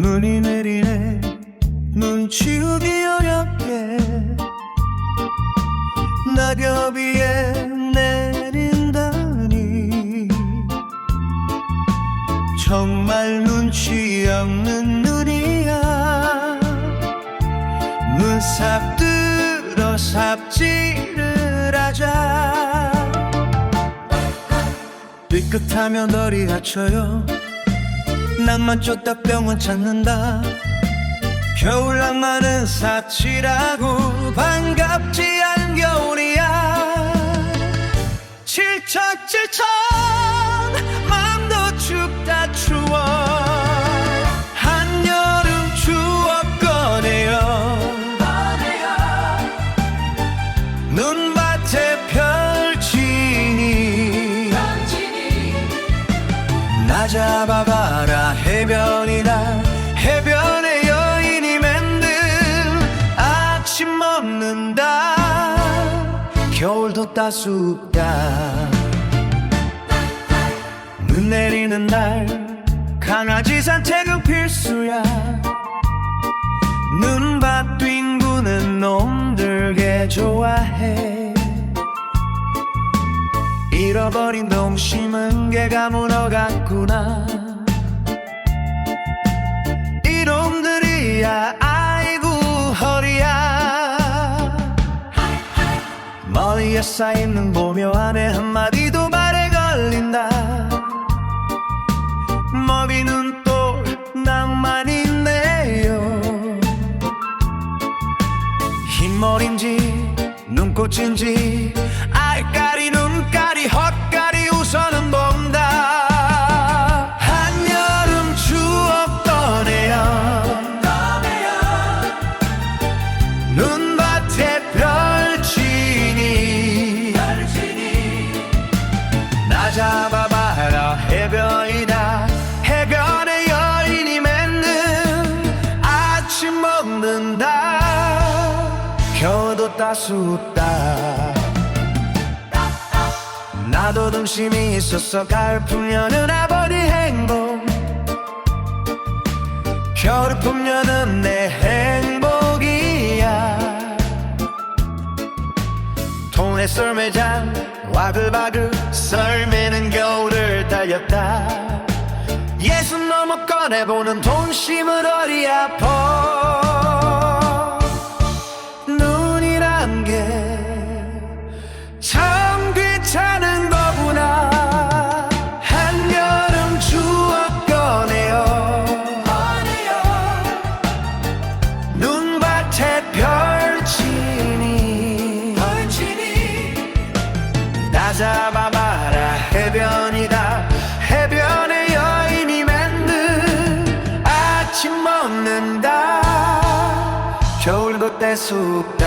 눈이 내리네. 눈 치우기 어렵게. 낙엽 위에 내린다니. 정말 눈치 없는 눈이야. 눈삽 들어 삽질을 하자. 삐끗하면 널이 갇혀요 낭만 쫓다 병원 찾는다. 겨울 낭만은 사치라고 반갑지 않은 겨울이야. 칠척칠척 마음도 춥다 추워. 한여름 추억 꺼내요. 잡아봐라 겨울도 따숩다. 눈 내리는 날 강아지 산책은 필수야. 눈밭 뒹구는 놈들게 좋아해. 잃어버린 동심은 개가 물어갔구나 머리에 쌓이는 보묘한의 한마디도 말에 걸린다. 먹이는 또 낭만인데요. 흰머리인지 눈꽃인지 알까리 눈깔이 헛가리 우선은 본 나 잡아봐라. 해변이다. 해변에 여인이 맺는 아침 먹는다. 겨도 따숩다. 나도 등심이 가을 풍년은 아버지 행복. 겨울 풍년은 내 행복 동네 썰매장 와글와글 썰매는 겨울을 달렸다. 예순 넘어 꺼내보는 돈심은 어리 아파 잡아봐라 해변이다. 해변에 여인이 맨들 아침 먹는다. 겨울도 때숙다